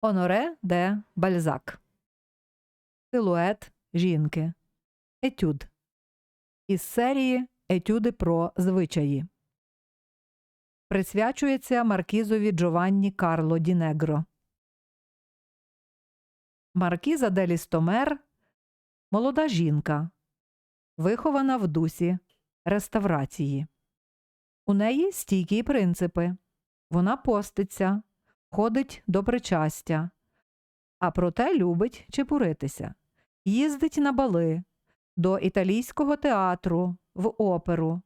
Оноре де Бальзак. Силует жінки. Етюд. Із серії Етюди про звичаї. Присвячується маркізові Джованні Карло Ді Негро. Маркіза де Лістомер – молода жінка, вихована в дусі реставрації. У неї стійкі принципи. Вона поститься, ходить до причастя, а проте любить чепуритися, їздить на бали, до італійського театру, в оперу.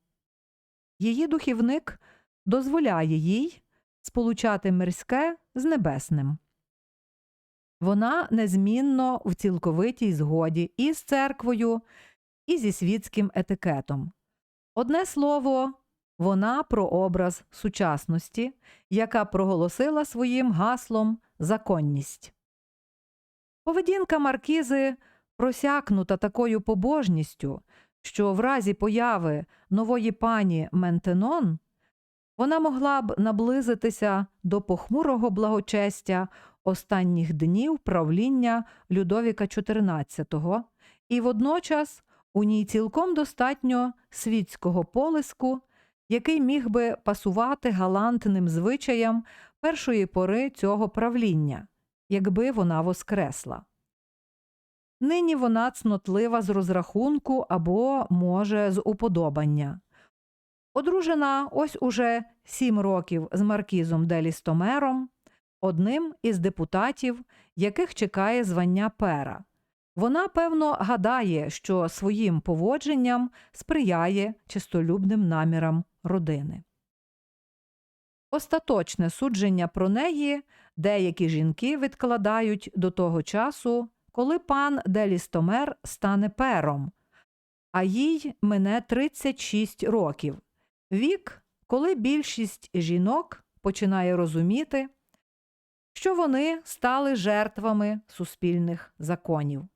Її духівник дозволяє їй сполучати мирське з небесним. Вона незмінно в цілковитій згоді і з церквою, і зі світським етикетом. Одне слово, вона про образ сучасності, яка проголосила своїм гаслом законність. Поведінка маркізи просякнута такою побожністю, що в разі появи нової пані Ментенон вона могла б наблизитися до похмурого благочестя останніх днів правління Людовіка XIV, і водночас у ній цілком достатньо світського полиску, який міг би пасувати галантним звичаям першої пори цього правління, якби вона воскресла. Нині вона цнотлива з розрахунку або, може, з уподобання. Одружена ось уже сім років з маркізом Делістомером, одним із депутатів, яких чекає звання пера. Вона, певно, гадає, що своїм поводженням сприяє чистолюбним намірам родини. Остаточне судження про неї деякі жінки відкладають до того часу, коли пан Делістомер стане пером, а їй мине 36 років вік, коли більшість жінок починає розуміти, що вони стали жертвами суспільних законів.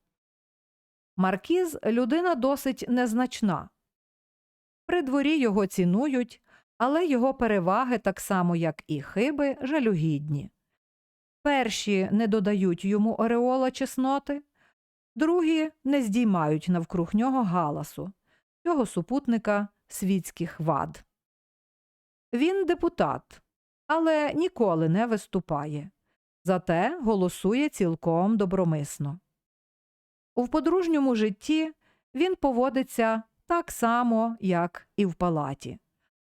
Маркіз людина досить незначна. При дворі його цінують, але його переваги, так само як і хиби, жалюгідні. Перші не додають йому ореола чесноти, другі не здіймають навкруг нього галасу, його супутника світських вад. Він депутат, але ніколи не виступає, зате голосує цілком добромисно. У подружньому житті він поводиться так само, як і в палаті,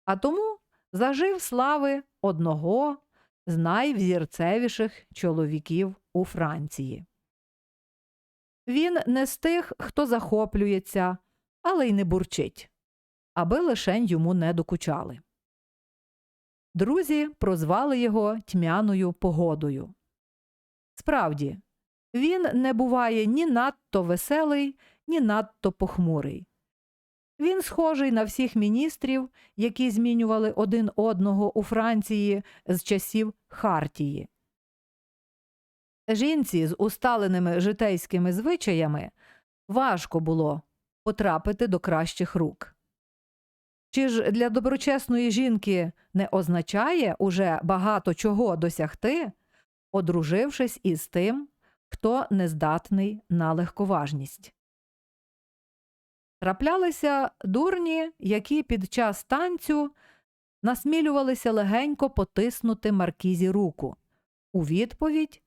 а тому зажив слави одного з найвзірцевіших чоловіків у Франції. Він не з тих, хто захоплюється, але й не бурчить, аби лишень йому не докучали. Друзі прозвали його тьмяною погодою. Справді, він не буває ні надто веселий, ні надто похмурий. Він схожий на всіх міністрів, які змінювали один одного у Франції з часів Хартії. Жінці з усталеними житейськими звичаями важко було потрапити до кращих рук. Чи ж для доброчесної жінки не означає уже багато чого досягти, одружившись із тим, хто нездатний на легковажність? Траплялися дурні, які під час танцю насмілювалися легенько потиснути маркізі руку. У відповідь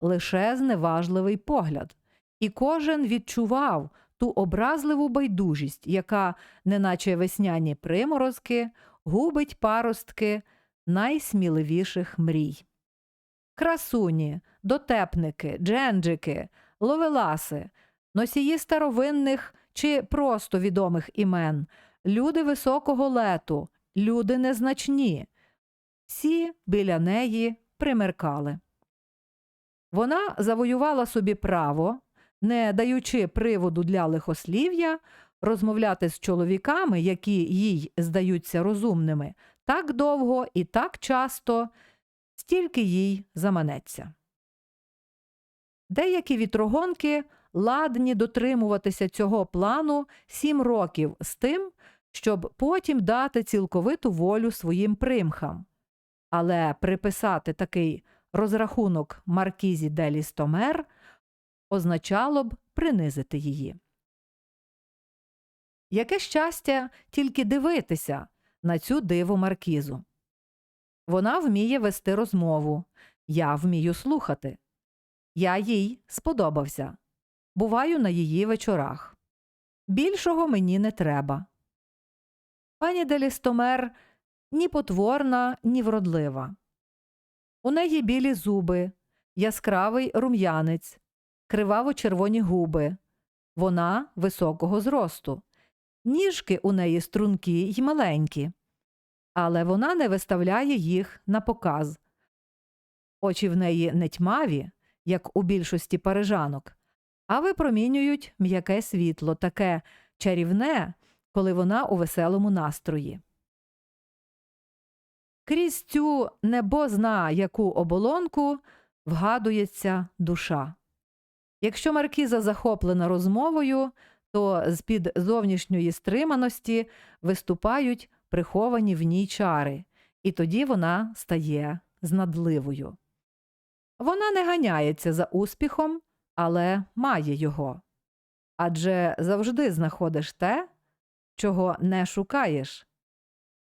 лише зневажливий погляд, і кожен відчував ту образливу байдужість, яка, неначе весняні приморозки, губить паростки найсміливіших мрій. Красуні, дотепники, дженджики, ловеласи, носії старовинних чи просто відомих імен, люди високого лету, люди незначні. Всі біля неї примеркали. Вона завоювала собі право, не даючи приводу для лихослів'я, розмовляти з чоловіками, які їй здаються розумними, так довго і так часто, стільки їй заманеться. Деякі вітрогонки ладні дотримуватися цього плану сім років з тим, щоб потім дати цілковиту волю своїм примхам. Але приписати такий розрахунок Маркізі де Лістомер означало б принизити її. Яке щастя тільки дивитися на цю диву Маркізу. Вона вміє вести розмову, я вмію слухати. Я їй сподобався. Буваю на її вечорах. Більшого мені не треба. Пані Делістомер ні потворна, ні вродлива. У неї білі зуби, яскравий рум'янець, криваво червоні губи. Вона високого зросту. Ніжки у неї стрункі й маленькі, але вона не виставляє їх на показ. Очі в неї не тьмаві, як у більшості парижанок, а випромінюють м'яке світло, таке чарівне, коли вона у веселому настрої. Крізь цю небозна яку оболонку вгадується душа. Якщо маркіза захоплена розмовою, то з під зовнішньої стриманості виступають приховані в ній чари, і тоді вона стає знадливою. Вона не ганяється за успіхом, але має його. Адже завжди знаходиш те, чого не шукаєш.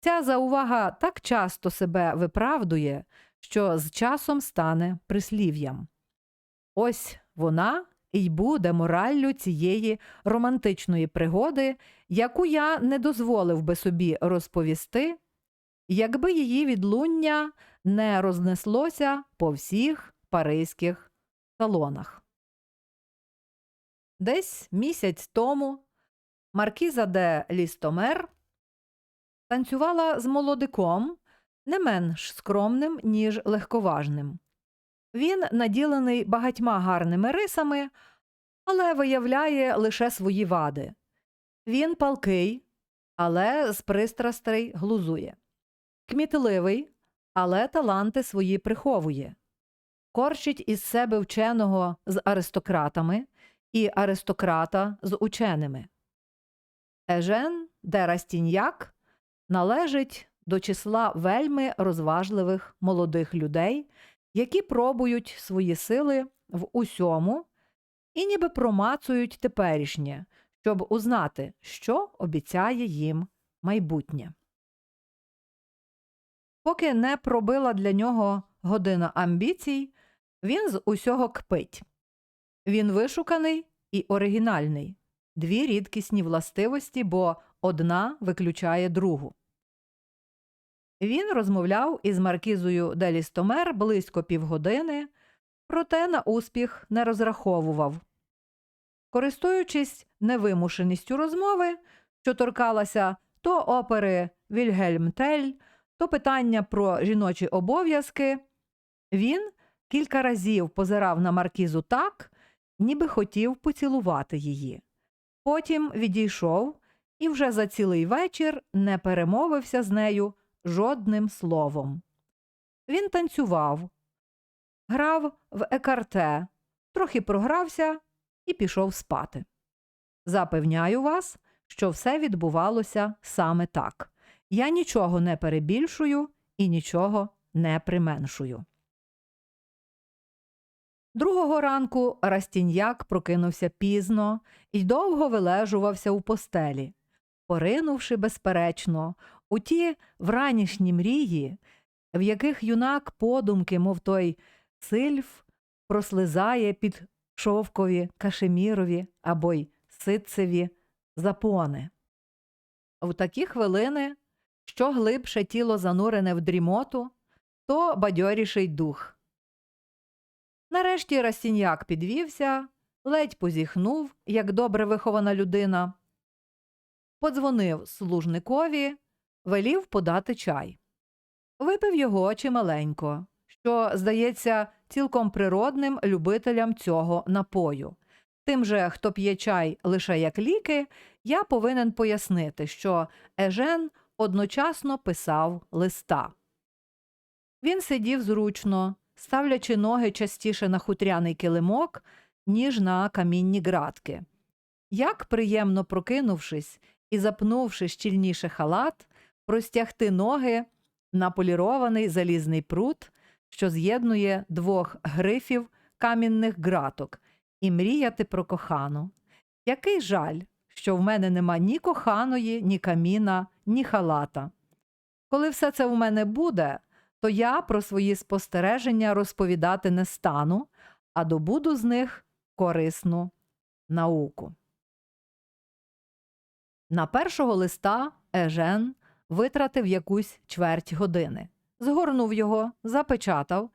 Ця заувага так часто себе виправдує, що з часом стане прислів'ям. Ось вона і буде мораллю цієї романтичної пригоди, яку я не дозволив би собі розповісти, якби її відлуння не рознеслося по всіх паризьких салонах. Десь місяць тому маркіза де Лістомер танцювала з молодиком не менш скромним, ніж легковажним. Він наділений багатьма гарними рисами, але виявляє лише свої вади. Він палкий, але з пристрастей глузує, кмітливий, але таланти свої приховує, корчить із себе вченого з аристократами і аристократа з ученими. Ежен де Растіньяк належить до числа вельми розважливих молодих людей, які пробують свої сили в усьому і ніби промацують теперішнє, щоб узнати, що обіцяє їм майбутнє. Поки не пробила для нього година амбіцій, він з усього кпить. Він вишуканий і оригінальний, дві рідкісні властивості, бо одна виключає другу. Він розмовляв із маркізою Делістомер близько півгодини, проте на успіх не розраховував. Користуючись невимушеністю розмови, що торкалася то опери Вільгельм Тель, то питання про жіночі обов'язки, він кілька разів позирав на маркізу так, ніби хотів поцілувати її. Потім відійшов і вже за цілий вечір не перемовився з нею жодним словом. Він танцював, грав в екарте, трохи програвся і пішов спати. Запевняю вас, що все відбувалося саме так. Я нічого не перебільшую і нічого не применшую. Другого ранку Растіньяк прокинувся пізно і довго вилежувався у постелі, поринувши, безперечно, у ті вранішні мрії, в яких юнак подумки, мов той сильф, прослизає під шовкові кашемірові або й ситцеві запони. В такі хвилини, що глибше тіло занурене в дрімоту, то бадьоріший дух. Нарешті Растіньяк підвівся, ледь позіхнув, як добре вихована людина, подзвонив служникові, велів подати чай. Випив його чималенько, що, здається, цілком природним любителям цього напою. Тим же, хто п'є чай лише як ліки, я повинен пояснити, що Ежен одночасно писав листа. Він сидів зручно, ставлячи ноги частіше на хутряний килимок, ніж на камінні ґратки. Як приємно прокинувшись і запнувши щільніше халат, простягти ноги на полірований залізний прут, що з'єднує двох грифів камінних ґраток, і мріяти про кохану. Який жаль, що в мене нема ні коханої, ні каміна, ні халата. Коли все це в мене буде, то я про свої спостереження розповідати не стану, а добуду з них корисну науку. На першого листа Ежен витратив якусь чверть години, згорнув його, запечатав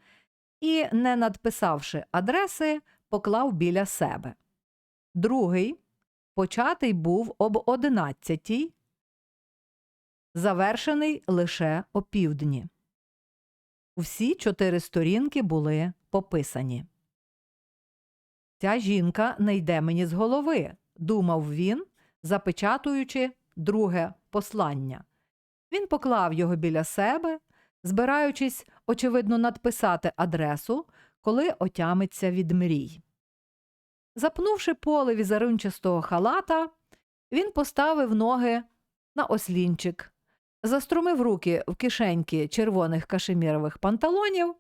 і, не надписавши адреси, поклав біля себе. Другий початий був об одинадцятій, завершений лише опівдні. Всі чотири сторінки були пописані. Ця жінка не йде мені з голови, думав він, запечатуючи друге послання. Він поклав його біля себе, збираючись, очевидно, надписати адресу, коли отямиться від мрій. Запнувши поле візерунчастого халата, він поставив ноги на ослінчик, заструмив руки в кишеньки червоних кашемірових панталонів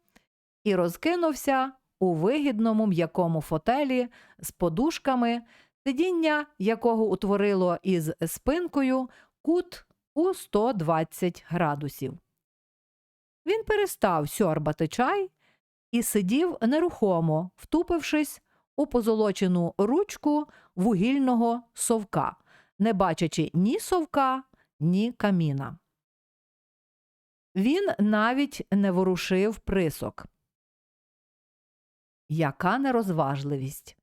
і розкинувся у вигідному м'якому фотелі з подушками, сидіння якого утворило із спинкою кут у 120 градусів. Він перестав сьорбати чай і сидів нерухомо, втупившись у позолочену ручку вугільного совка, не бачачи ні совка, ні каміна. Він навіть не ворушив присок. Яка нерозважливість!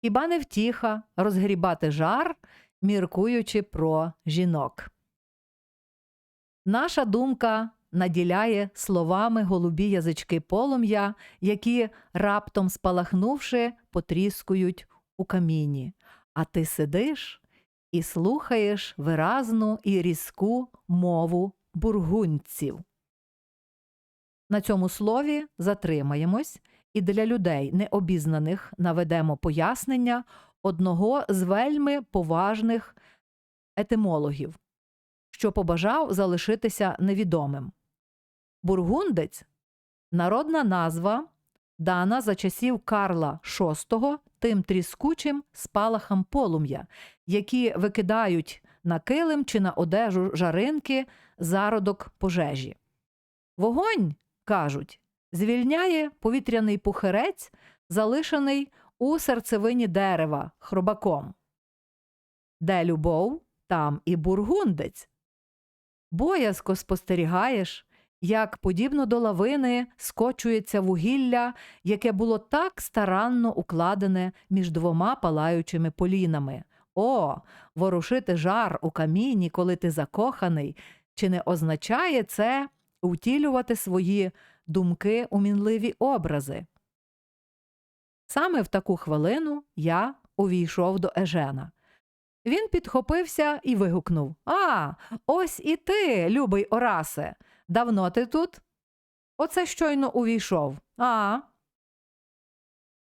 Хіба не втіха розгрібати жар, міркуючи про жінок? Наша думка наділяє словами голубі язички полум'я, які, раптом спалахнувши, потріскують у каміні. А ти сидиш і слухаєш виразну і різку мову бургунців. На цьому слові затримаємось і для людей необізнаних наведемо пояснення одного з вельми поважних етимологів, що побажав залишитися невідомим. Бургундець народна назва, дана за часів Карла VI тим тріскучим спалахам полум'я, які викидають на килим чи на одежу жаринки зародок пожежі. Вогонь, кажуть, звільняє повітряний пухирець, залишений у серцевині дерева хробаком. Де любов, там і бургундець. Боязко спостерігаєш, як, подібно до лавини, скочується вугілля, яке було так старанно укладене між двома палаючими полінами. О, ворушити жар у каміні, коли ти закоханий, чи не означає це втілювати свої думки у мінливі образи? Саме в таку хвилину я увійшов до Ежена. Він підхопився і вигукнув А, ось і ти, любийОрасе. Давно ти тут? Оце щойно увійшов. А.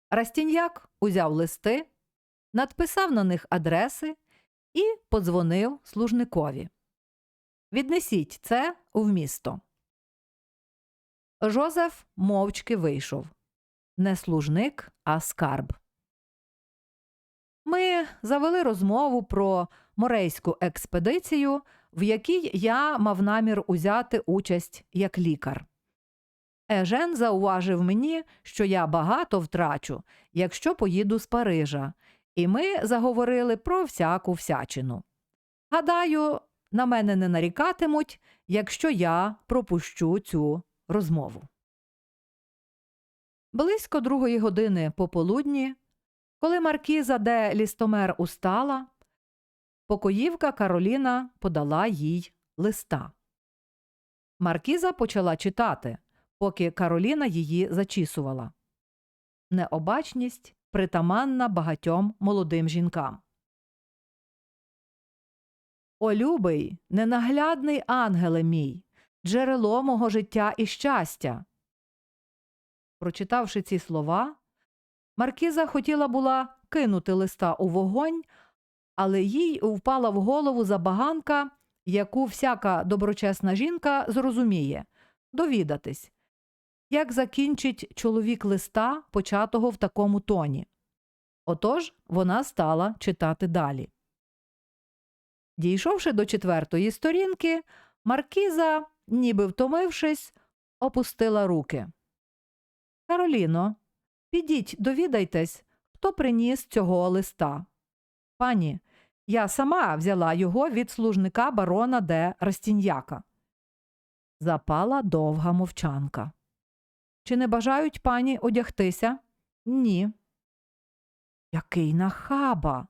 Растіньяк узяв листи, надписав на них адреси і подзвонив служникові. Віднесіть це в місто. Жозеф мовчки вийшов. Не служник, а скарб. Ми завели розмову про морейську експедицію, в якій я мав намір узяти участь як лікар. Ежен зауважив мені, що я багато втрачу, якщо поїду з Парижа, і ми заговорили про всяку всячину. Гадаю, на мене не нарікатимуть, якщо я пропущу цю розмову. Близько другої години пополудні, коли маркіза де Лістомер устала, покоївка Кароліна подала їй листа. Маркіза почала читати, поки Кароліна її зачісувала. Необачність притаманна багатьом молодим жінкам. О, любий, ненаглядний ангеле мій, джерело мого життя і щастя. Прочитавши ці слова, Маркіза хотіла була кинути листа у вогонь, але їй впала в голову забаганка, яку всяка доброчесна жінка зрозуміє довідатись, як закінчить чоловік листа, початого в такому тоні. Отож вона стала читати далі. Дійшовши до четвертої сторінки, Маркіза, ніби втомившись, опустила руки. Кароліно, підіть, довідайтесь, хто приніс цього листа. Пані, я сама взяла його від служника барона де Растіньяка. Запала довга мовчанка. Чи не бажають пані одягтися? Ні. Який нахаба,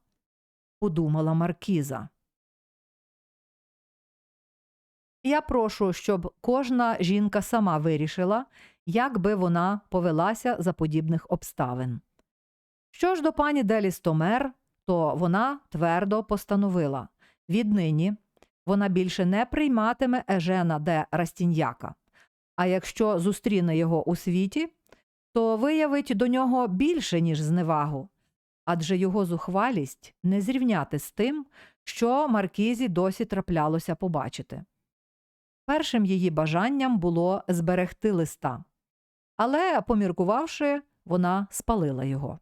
подумала Маркіза. Я прошу, щоб кожна жінка сама вирішила, як би вона повелася за подібних обставин. Що ж до пані Деліс Томер, то вона твердо постановила віднині вона більше не прийматиме Ежена де Растіньяка. А якщо зустріне його у світі, то виявить до нього більше, ніж зневагу, адже його зухвалість не зрівняти з тим, що Маркізі досі траплялося побачити. Першим її бажанням було зберегти листа, але, поміркувавши, вона спалила його.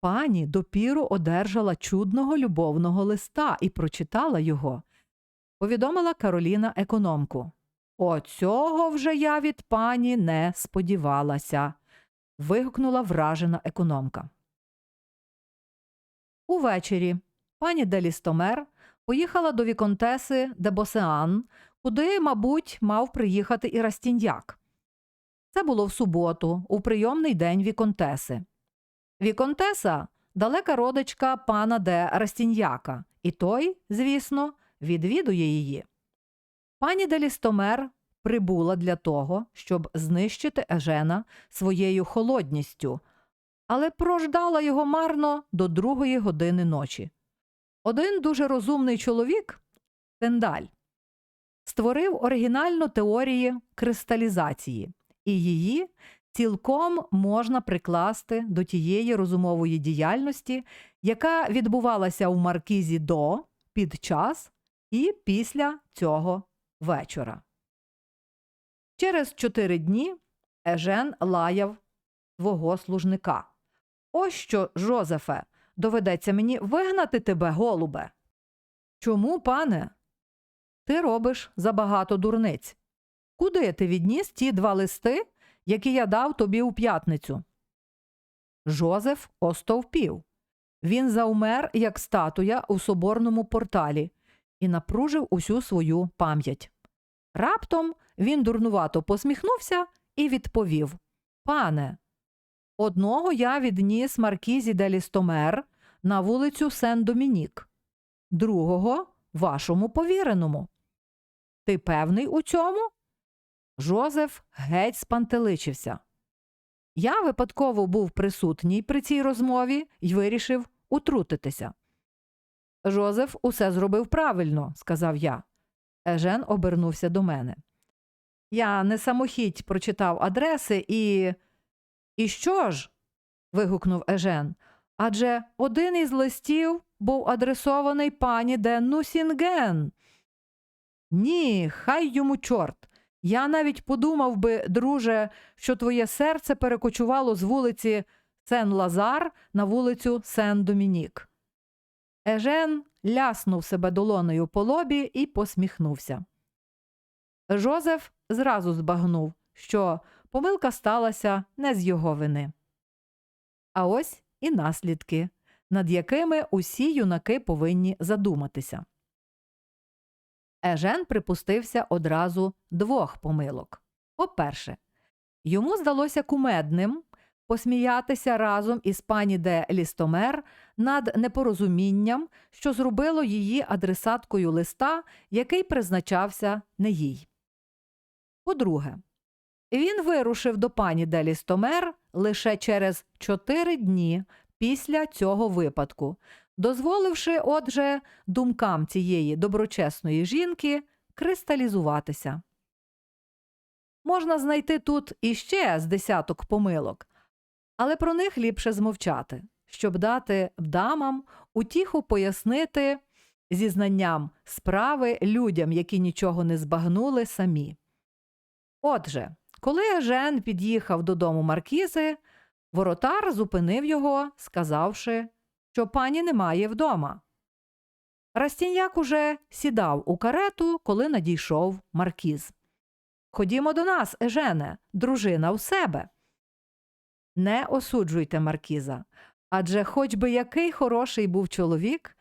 Пані допіру одержала чудного любовного листа і прочитала його. Повідомила Кароліна економку. Оцього вже я від пані не сподівалася. вигукнула вражена економка. Увечері пані Делістомер поїхала до віконтеси де Босеан, куди, мабуть, мав приїхати і Растіньяк. Це було в суботу, у прийомний день віконтеси. Віконтеса далека родичка пана де Растіньяка, і той, звісно, відвідує її. Пані Делістомер прибула для того, щоб знищити Ежена своєю холодністю, але прождала його марно до другої години ночі. Один дуже розумний чоловік, Тендаль, створив оригінальну теорію кристалізації, і її цілком можна прикласти до тієї розумової діяльності, яка відбувалася у Маркізі до, під час і після цього вечора. Через чотири дні Ежен лаяв свого служника. Ось що, Жозефе, доведеться мені вигнати тебе, голубе. Чому, пане? Ти робиш забагато дурниць. Куди ти відніс ті два листи, які я дав тобі у п'ятницю? Жозеф остовпів. Він заумер, як статуя у соборному порталі, і напружив усю свою пам'ять. Раптом він дурнувато посміхнувся і відповів Пане, одного я відніс Маркізі де Лістомер на вулицю Сен Домінік, другого вашому повіреному. Ти певний у цьому? Жозеф геть спантеличився. Я випадково був присутній при цій розмові і вирішив утрутитися. Жозеф усе зробив правильно, сказав я. Ежен обернувся до мене. Я не самохідь прочитав адреси і. І що ж? вигукнув Ежен. Адже один із листів був адресований пані де Нусінген. Ні, хай йому чорт. Я навіть подумав би, друже, що твоє серце перекочувало з вулиці Сен Лазар на вулицю Сен Домінік. Ежен ляснув себе долоною по лобі і посміхнувся. Жозеф зразу збагнув, що помилка сталася не з його вини. А ось і наслідки, над якими усі юнаки повинні задуматися. Ежен припустився одразу двох помилок. По-перше, йому здалося кумедним посміятися разом із пані де Лістомер над непорозумінням, що зробило її адресаткою листа, який призначався не їй. По-друге, він вирушив до пані де Лістомер лише через чотири дні після цього випадку, дозволивши, отже, думкам цієї доброчесної жінки кристалізуватися. Можна знайти тут іще з десяток помилок, але про них ліпше змовчати, щоб дати дамам утіху пояснити зі знанням справи людям, які нічого не збагнули самі. Отже, коли Ежен під'їхав додому маркізи, воротар зупинив його, сказавши, що пані немає вдома. Растіньяк уже сідав у карету, коли надійшов маркіз. Ходімо до нас, Ежене, дружина у себе. Не осуджуйте маркіза, адже хоч би який хороший був чоловік,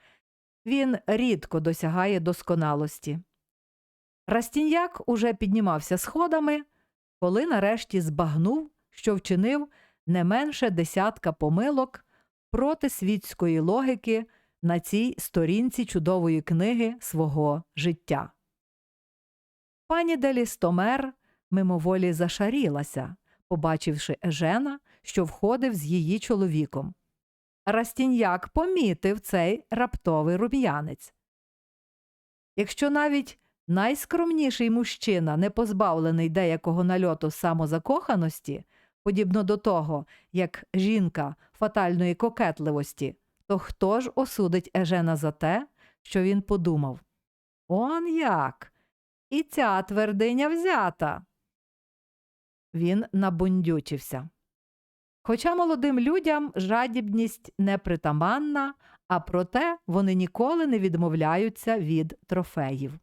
він рідко досягає досконалості. Растіньяк уже піднімався сходами, коли нарешті збагнув, що вчинив не менше десятка помилок проти світської логіки на цій сторінці чудової книги свого життя. Пані Делістомер мимоволі зашарілася, побачивши Ежена, що входив з її чоловіком. Растіньяк помітив цей раптовий рум'янець. Якщо навіть найскромніший мужчина, не позбавлений деякого нальоту самозакоханості, подібно до того, як жінка фатальної кокетливості, то хто ж осудить Ежена за те, що він подумав? Он як? І ця твердиня взята. Він набундючився. Хоча молодим людям жадібність не притаманна, а проте вони ніколи не відмовляються від трофеїв.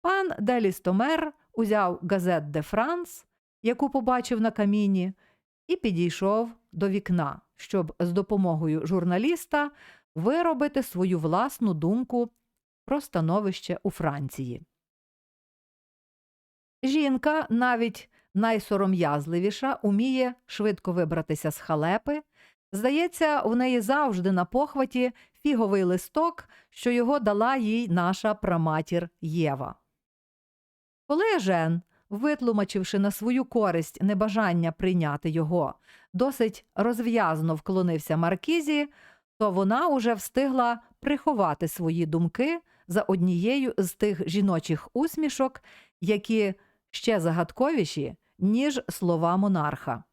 Пан Делістомер узяв газет де Франс, яку побачив на каміні, і підійшов до вікна, щоб з допомогою журналіста виробити свою власну думку про становище у Франції. Жінка, навіть найсором'язливіша, уміє швидко вибратися з халепи. Здається, в неї завжди на похваті фіговий листок, що його дала їй наша праматір Єва. Коли Ежен, витлумачивши на свою користь небажання прийняти його, досить розв'язно вклонився Маркізі, то вона уже встигла приховати свої думки за однією з тих жіночих усмішок, які ще загадковіші, ніж слова монарха.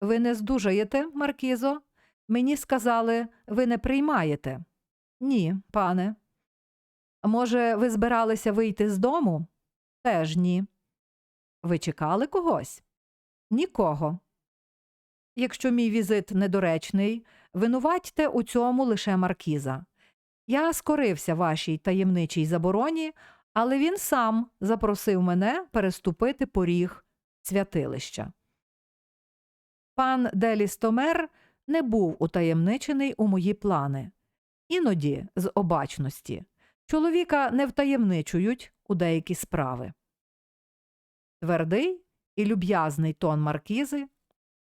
Ви не здужаєте, Маркізо? Мені сказали, ви не приймаєте. Ні, пане. Може, ви збиралися вийти з дому? Теж ні. Ви чекали когось? Нікого. Якщо мій візит недоречний, винуватьте у цьому лише маркіза. Я скорився вашій таємничій забороні, але він сам запросив мене переступити поріг святилища. Пан Делістомер не був утаємничений у мої плани. Іноді, з обачності, чоловіка не втаємничують у деякі справи. Твердий і люб'язний тон маркізи,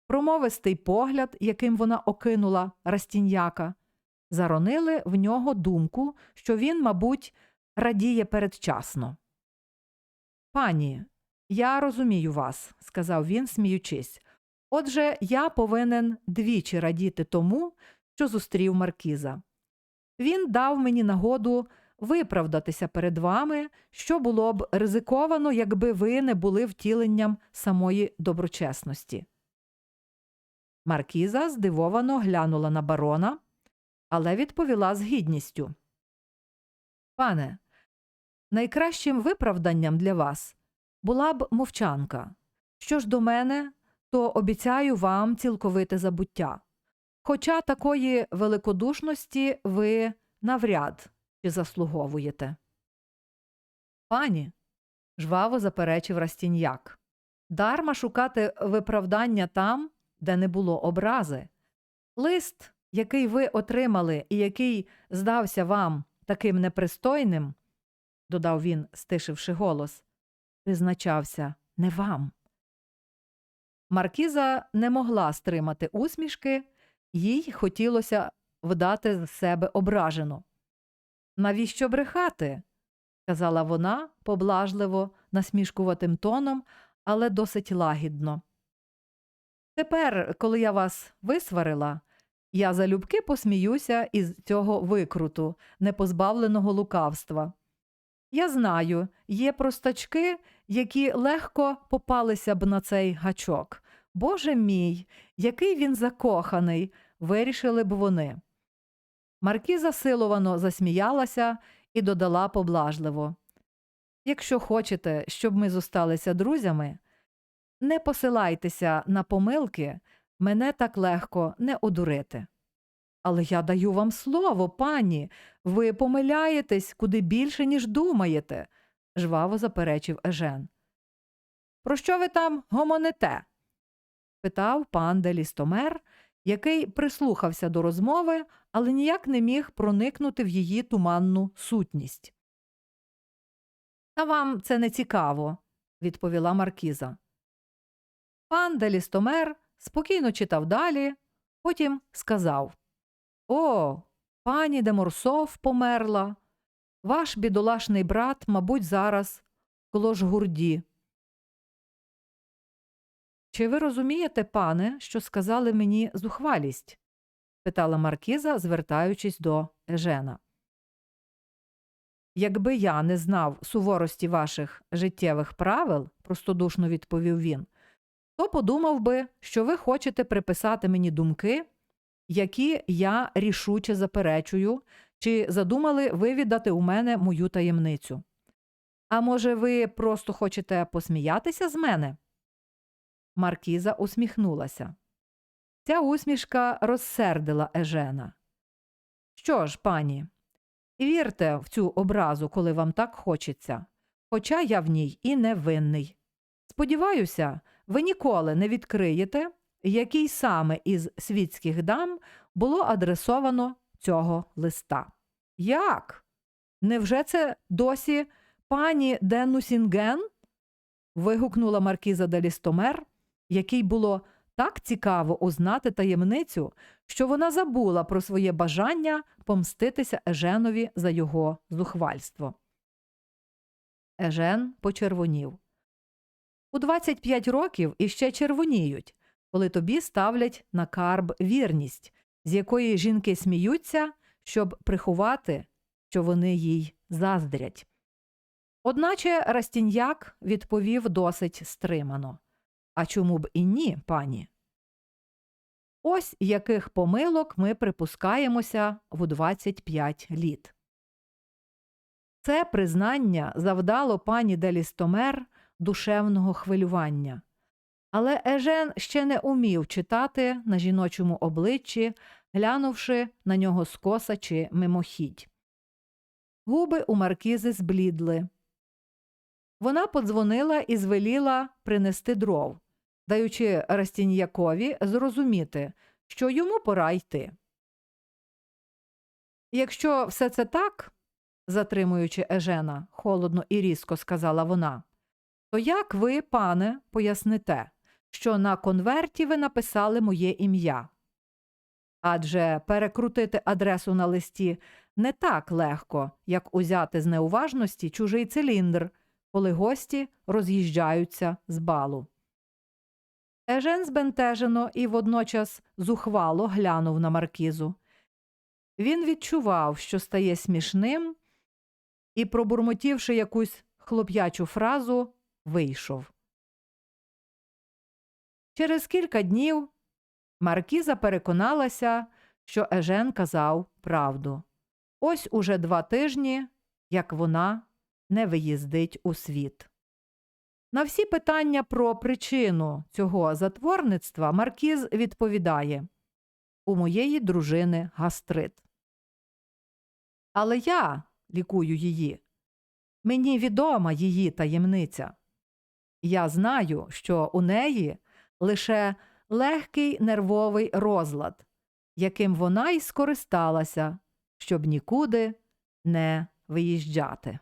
промовистий погляд, яким вона окинула Растіньяка, заронили в нього думку, що він, мабуть, радіє передчасно. Пані, я розумію вас, сказав він, сміючись. Отже, я повинен двічі радіти тому, що зустрів маркіза. Він дав мені нагоду виправдатися перед вами, що було б ризиковано, якби ви не були втіленням самої доброчесності. Маркіза здивовано глянула на барона, але відповіла з гідністю. Пане, найкращим виправданням для вас була б мовчанка. Що ж до мене, то обіцяю вам цілковите забуття. Хоча такої великодушності ви навряд чи заслуговуєте. Пані, жваво заперечив Растіньяк. Дарма шукати виправдання там, де не було образи. Лист, який ви отримали і який здався вам таким непристойним, додав він, стишивши голос, призначався не вам. Маркіза не могла стримати усмішки, їй хотілося вдати з себе ображену. Навіщо брехати? сказала вона поблажливо, насмішкуватим тоном, але досить лагідно. Тепер, коли я вас висварила, я залюбки посміюся із цього викруту, непозбавленого лукавства. Я знаю, є простачки, які легко попалися б на цей гачок. Боже мій, який він закоханий, вирішили б вони. Маркіза силовано засміялася і додала поблажливо. Якщо хочете, щоб ми зосталися друзями, не посилайтеся на помилки, мене так легко не одурити. Але я даю вам слово, пані, ви помиляєтесь куди більше, ніж думаєте, жваво заперечив Ежен. Про що ви там гомоните? питав пан Делістомер, який прислухався до розмови, але ніяк не міг проникнути в її туманну сутність. Та вам це не цікаво, відповіла Маркіза. Пан Делістомер спокійно читав далі, потім сказав О, пані де Морсов померла. Ваш бідолашний брат, мабуть, зараз в Клошгурді. Чи ви розумієте, пане, що сказали мені зухвалість? питала Маркіза, звертаючись до Ежена. Якби я не знав суворості ваших життєвих правил, простодушно відповів він, то подумав би, що ви хочете приписати мені думки, які я рішуче заперечую, чи задумали вивідати у мене мою таємницю. А може, ви просто хочете посміятися з мене? Маркіза усміхнулася. Ця усмішка розсердила Ежена. Що ж, пані, вірте в цю образу, коли вам так хочеться, хоча я в ній і не винний. Сподіваюся, ви ніколи не відкриєте, який саме із світських дам було адресовано цього листа. Як? Невже це досі пані Денусінген? вигукнула маркіза де Який було так цікаво узнати таємницю, що вона забула про своє бажання помститися Еженові за його зухвальство. Ежен почервонів. У 25 років іще червоніють, коли тобі ставлять на карб вірність, з якої жінки сміються, щоб приховати, що вони їй заздрять. Одначе Растіньяк відповів досить стримано. А чому б і ні, пані? Ось яких помилок ми припускаємося в 25 літ. Це признання завдало пані Делістомер душевного хвилювання. Але Ежен ще не умів читати на жіночому обличчі, глянувши на нього скоса чи мимохідь. Губи у маркізи зблідли. Вона подзвонила і звеліла принести дров, даючи Растіньякові зрозуміти, що йому пора йти. Якщо все це так, затримуючи Ежена, холодно і різко сказала вона, то як ви, пане, поясните, що на конверті ви написали моє ім'я? Адже перекрутити адресу на листі не так легко, як узяти з неуважності чужий циліндр, коли гості роз'їжджаються з балу. Ежен збентежено і водночас зухвало глянув на маркізу. Він відчував, що стає смішним, і, пробурмотівши якусь хлоп'ячу фразу, вийшов. Через кілька днів Маркіза переконалася, що Ежен казав правду. Ось уже два тижні, як вона не виїздить у світ. На всі питання про причину цього затворництва Маркіз відповідає У моєї дружини гастрит. Але я лікую її. Мені відома її таємниця. Я знаю, що у неї лише легкий нервовий розлад, яким вона й скористалася, щоб нікуди не виїжджати.